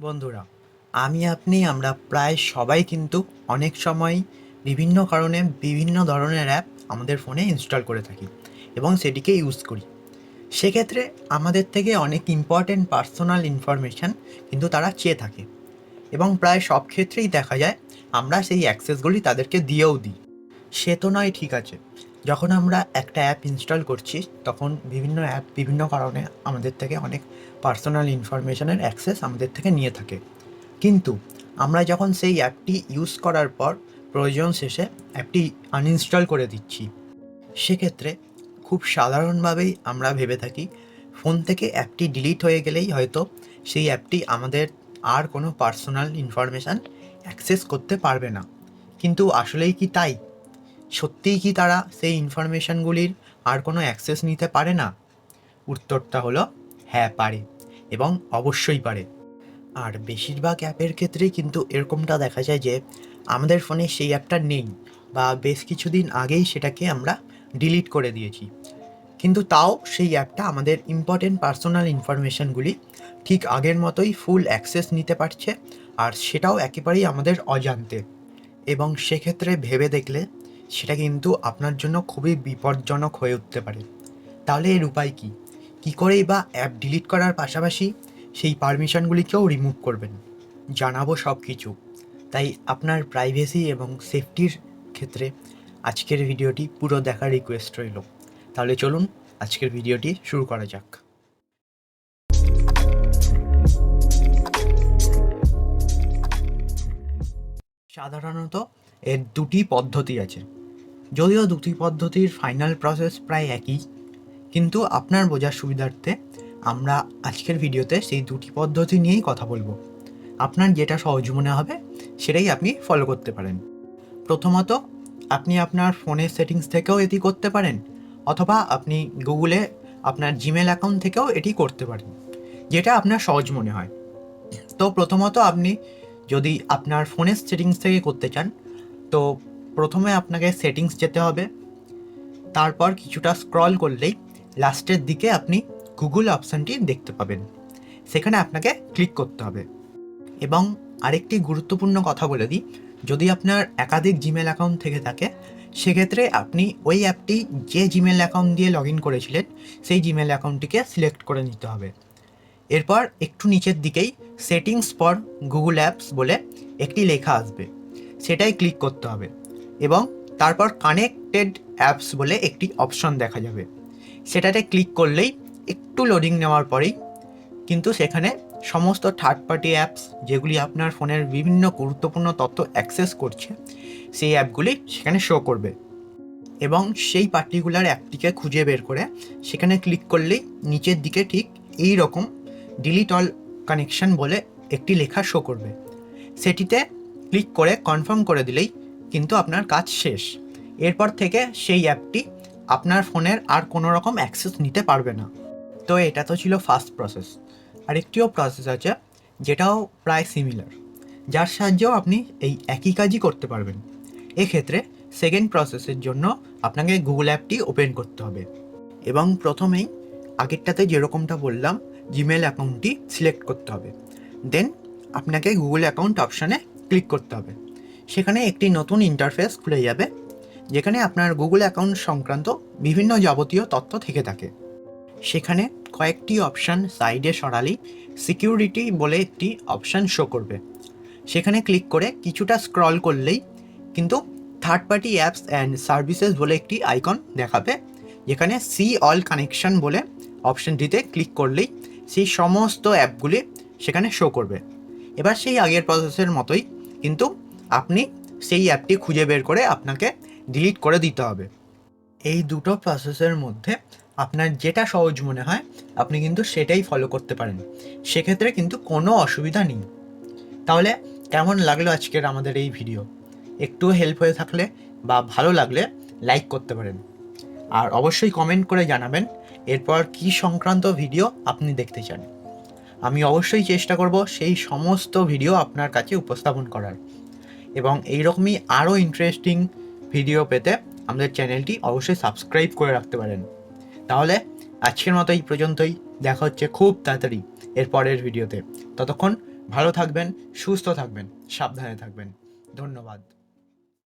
বন্ধুরা, আমি আপনি, আমরা প্রায় সবাই কিন্তু অনেক সময় বিভিন্ন কারণে বিভিন্ন ধরনের অ্যাপ আমাদের ফোনে ইনস্টল করে থাকি এবং সেটিকে ইউজ করি। সেক্ষেত্রে আমাদের থেকে অনেক ইম্পর্ট্যান্ট পার্সোনাল ইনফরমেশান কিন্তু তারা চেয়ে থাকে এবং প্রায় সব ক্ষেত্রেই দেখা যায়, আমরা সেই অ্যাক্সেসগুলি তাদেরকে দিয়েও দিই। সে তো নয়, ঠিক আছে। যখন আমরা একটা অ্যাপ ইনস্টল করছি, তখন বিভিন্ন অ্যাপ বিভিন্ন কারণে আমাদের থেকে অনেক পার্সোনাল ইনফরমেশনের অ্যাক্সেস আমাদের থেকে নিয়ে থাকে। কিন্তু আমরা যখন সেই অ্যাপটি ইউজ করার পর প্রয়োজন শেষে অ্যাপটি আনইনস্টল করে দিচ্ছি, সেক্ষেত্রে খুব সাধারণভাবেই আমরা ভেবে থাকি ফোন থেকে অ্যাপটি ডিলিট হয়ে গেলেই হয়তো সেই অ্যাপটি আমাদের আর কোনো পার্সোনাল ইনফরমেশান অ্যাক্সেস করতে পারবে না। কিন্তু আসলেই কি তাই? সত্যিই কি তারা সেই ইনফরমেশানগুলির আর কোনো অ্যাক্সেস নিতে পারে না? উত্তরটা হলো হ্যাঁ পারে এবং অবশ্যই পারে। আর বেশিরভাগ অ্যাপের ক্ষেত্রেই কিন্তু এরকমটা দেখা যায় যে, আমাদের ফোনে সেই অ্যাপটা নেই বা বেশ কিছুদিন আগেই সেটাকে আমরা ডিলিট করে দিয়েছি। কিন্তু তাও সেই অ্যাপটা আমাদের ইম্পর্টেন্ট পার্সোনাল ইনফরমেশনগুলি ঠিক আগের মতোই ফুল অ্যাক্সেস নিতে পারছে আর সেটাও একেবারেই আমাদের অজান্তে। এবং সেক্ষেত্রে ভেবে দেখলে সেটা কিন্তু আপনার জন্য খুবই বিপজ্জনক হয়ে উঠতে পারে। তাহলে এর উপায় কী? কী করেই বা অ্যাপ ডিলিট করার পাশাপাশি সেই পারমিশনগুলিকেও রিমুভ করবেন? জানাব সব কিছু তাই আপনার প্রাইভেসি এবং সেফটির ক্ষেত্রে আজকের ভিডিওটি পুরো দেখার রিকোয়েস্ট রইল। তাহলে চলুন আজকের ভিডিওটি শুরু করা যাক। সাধারণত এর দুটি পদ্ধতি আছে। যদিও দুটি পদ্ধতির ফাইনাল প্রসেস প্রায় একই, কিন্তু আপনার বোঝার সুবিধার্থে আমরা আজকের ভিডিওতে সেই দুটি পদ্ধতি নিয়েই কথা বলব। আপনার যেটা সহজ মনে হবে, সেটাই আপনি ফলো করতে পারেন। প্রথমত, আপনি আপনার ফোনের সেটিংস থেকেও এটি করতে পারেন, অথবা আপনি গুগলে আপনার জিমেল অ্যাকাউন্ট থেকেও এটি করতে পারেন, যেটা আপনার সহজ মনে হয়। তো প্রথমত আপনি যদি আপনার ফোনের সেটিংস থেকে করতে চান, তো প্রথমে আপনাকে সেটিংস যেতে হবে। তারপর কিছুটা স্ক্রল করলেই লাস্টের দিকে আপনি গুগল অপশানটি দেখতে পাবেন। সেখানে আপনাকে ক্লিক করতে হবে। এবং আরেকটি গুরুত্বপূর্ণ কথা বলে দিই, যদি আপনার একাধিক জিমেল অ্যাকাউন্ট থেকে থাকে, সেক্ষেত্রে আপনি ওই অ্যাপটি যে জিমেল অ্যাকাউন্ট দিয়ে লগ ইন করেছিলেন, সেই জিমেল অ্যাকাউন্টটিকে সিলেক্ট করে নিতে হবে। এরপর একটু নিচের দিকেই সেটিংস ফর গুগল অ্যাপস বলে একটি লেখা আসবে। সেটাই ক্লিক করতে হবে। এবং তারপর কানেক্টেড অ্যাপস বলে একটি অপশন দেখা যাবে। সেটাতে ক্লিক করলেই একটু লোডিং নেওয়ার পরেই কিন্তু সেখানে সমস্ত থার্ড পার্টি অ্যাপস যেগুলি আপনার ফোনের বিভিন্ন গুরুত্বপূর্ণ তথ্য অ্যাক্সেস করছে, সেই অ্যাপগুলি সেখানে শো করবে। এবং সেই পার্টিকুলার অ্যাপটিকে খুঁজে বের করে সেখানে ক্লিক করলেই নিচের দিকে ঠিক এই রকম ডিলিট অল কানেকশন বলে একটি লেখা শো করবে। সেটিতে ক্লিক করে কনফার্ম করে দিলেই কিন্তু আপনার কাজ শেষ। এরপর থেকে সেই অ্যাপটি আপনার ফোনের আর কোনো রকম অ্যাক্সেস নিতে পারবে না। তো এটা তো ছিল ফার্স্ট প্রসেস। আরেকটিও প্রসেস আছে, যেটাও প্রায় সিমিলার, যার সাহায্যেও আপনি এই একই কাজই করতে পারবেন। এক্ষেত্রে সেকেন্ড প্রসেসের জন্য আপনাকে গুগল অ্যাপটি ওপেন করতে হবে। এবং প্রথমেই আগেরটাতে যেরকমটা বললাম জিমেল অ্যাকাউন্টটি সিলেক্ট করতে হবে। দেন আপনাকে গুগল অ্যাকাউন্ট অপশানে ক্লিক করতে হবে। সেখানে একটি নতুন ইন্টারফেস খুলে যাবে, যেখানে আপনার গুগল অ্যাকাউন্ট সংক্রান্ত বিভিন্ন যাবতীয় তথ্য থেকে থাকে। সেখানে কয়েকটি অপশান সাইডে সরালেই সিকিউরিটি বলে একটি অপশান শো করবে। সেখানে ক্লিক করে কিছুটা স্ক্রল করলেই কিন্তু third party apps and services বলে একটি আইকন দেখাবে, যেখানে সি অল কানেকশন বলে অপশানটিতে ক্লিক করলেই সেই সমস্ত অ্যাপগুলি সেখানে শো করবে। এবার সেই আগের প্রসেসের মতোই কিন্তু আপনি সেই অ্যাপটি খুঁজে বের করে আপনাকে ডিলিট করে দিতে হবে। এই দুটো প্রসেসের মধ্যে আপনার যেটা সহজ মনে হয়, আপনি কিন্তু সেটাই ফলো করতে পারেন। সেক্ষেত্রে কিন্তু কোনো অসুবিধা নেই। তাহলে কেমন লাগল আজকের আমাদের এই ভিডিও একটু হেল্প হয়ে থাকলে বা ভালো লাগলে লাইক করতে পারেন। আর অবশ্যই কমেন্ট করে জানাবেন, এরপর কি সংক্রান্ত ভিডিও আপনি দেখতে চান। আমি অবশ্যই চেষ্টা করব সেই সমস্ত ভিডিও আপনার কাছে উপস্থাপন করার। এবং এইরকমই আরও ইন্টারেস্টিং ভিডিও পেতে আমাদের চ্যানেলটি অবশ্যই সাবস্ক্রাইব করে রাখতে পারেন। তাহলে আজকের মতো এই পর্যন্তই। দেখা হচ্ছে খুব তাড়াতাড়ি এর পরের ভিডিওতে ততক্ষণ ভালো থাকবেন, সুস্থ থাকবেন, সাবধানে থাকবেন। ধন্যবাদ।